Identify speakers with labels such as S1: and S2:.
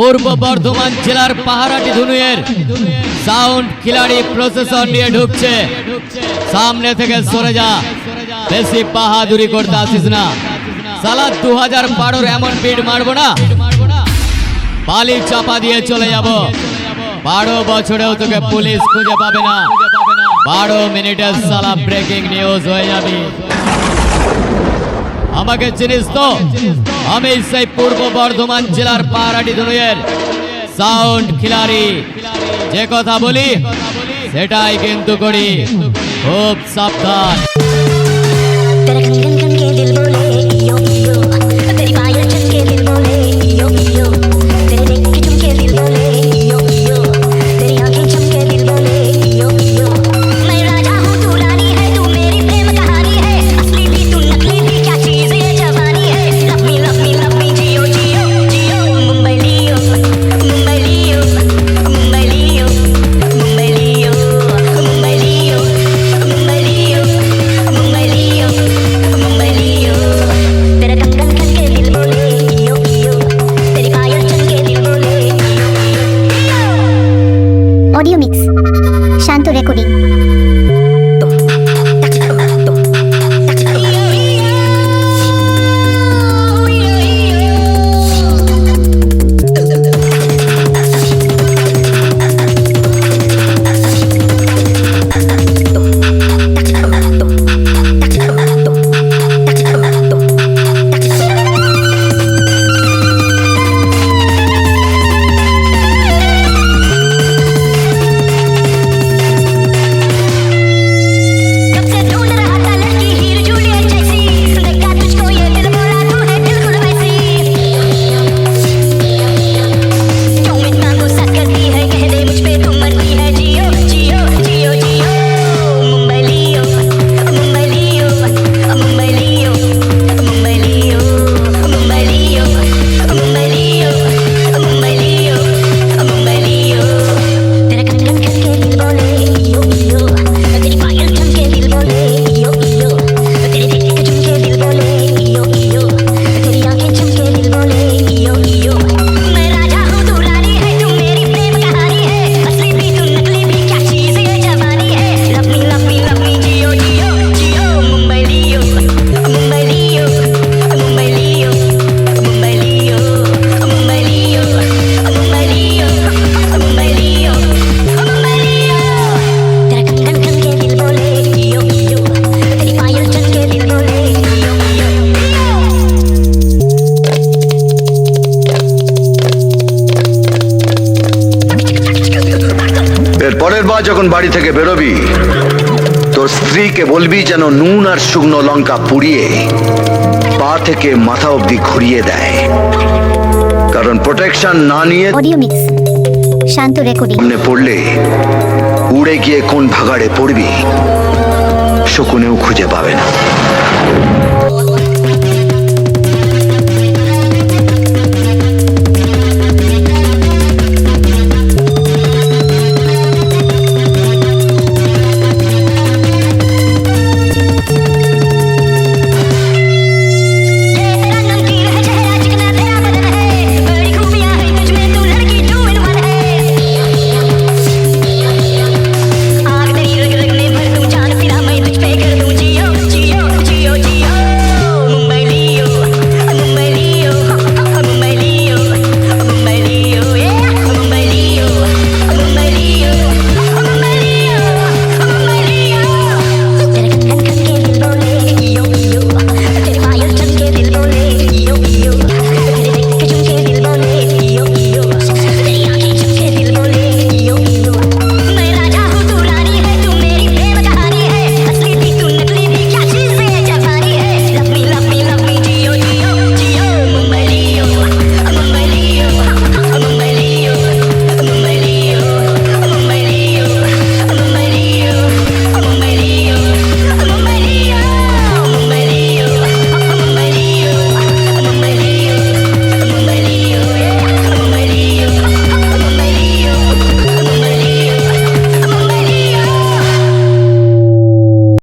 S1: পূর্ব বর্ধমান জেলার পাহারাটি ধুনুয়ের সাউন্ড খিলাড়ি প্রসেসর নিয়ে ঢুকছে। সামনে থেকে সরে যা। বেশি বাহাদুরি করতে আসিস না। সালা দু হাজার বারোর এমন পিট মারবো না। বালি চাপা দিয়ে চলে যাব। বারো বছরেও তোকে পুলিশ খুঁজে পাবে না। বারো মিনিটে সালা ব্রেকিং নিউজ হয়ে যাবি। আমাকে চিনিস তো? हमेशा पूर्व बर्धमान जिलार पाराटी ধনুয়ের সাউন্ড খিলাড়ি। যে কথা বলি, সেটাই কিন্তু করি। খুব সাবধান।
S2: তেরে গঙ্গন যখন বাড়ি থেকে বেরোবি তোর স্ত্রীকে বলবি যেন নুন আর শুকনো লঙ্কা পুড়িয়ে পা থেকে মাথা অবধি ঘুরিয়ে দেয়। কারণ প্রোটেকশন না নিয়ে
S3: শান্ত রেকর্ডিং
S2: পড়লে উড়ে গিয়ে কোন ভাগাড়ে পড়বি শকুনেও খুঁজে পাবে না।